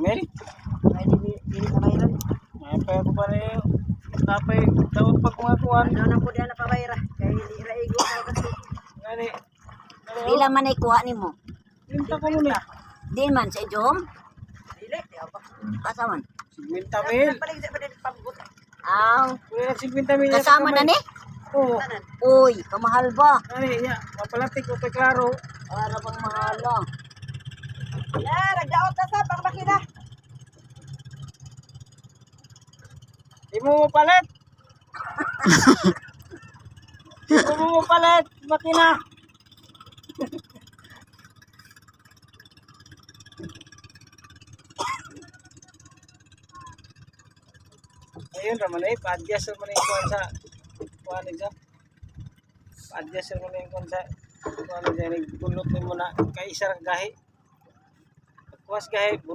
mil. Ay, di di na mayroon. Ay, pa ko pa rin. Tapay, tawag pa kung akuan. Ano na po diyan na pabayra. Kaya hindi raigo ka kasi. Ngani. Pila man ay kuha nimo? Pinta ko eh. Di man sa idom. Dili, di ba? Asa man? 50 mil. Aw, Kuya nag 50 mil. kasama na ni? Oo. Uy, kamahal ba? Ngani, ya. Mapalatik ko pa klaro. Para bang mahal ah. Ya, nagdaot na sa pang makina. Di mo mapalit. Di mo mapalit. Makina. Ayun raman eh, pa-adjust naman yung kuhan sa kuhan niya. Pa-adjust naman yung kuhan sa kuhan niya. Nagbunot mo muna kay isa ra gahi. Pagkuwas gahi, bunot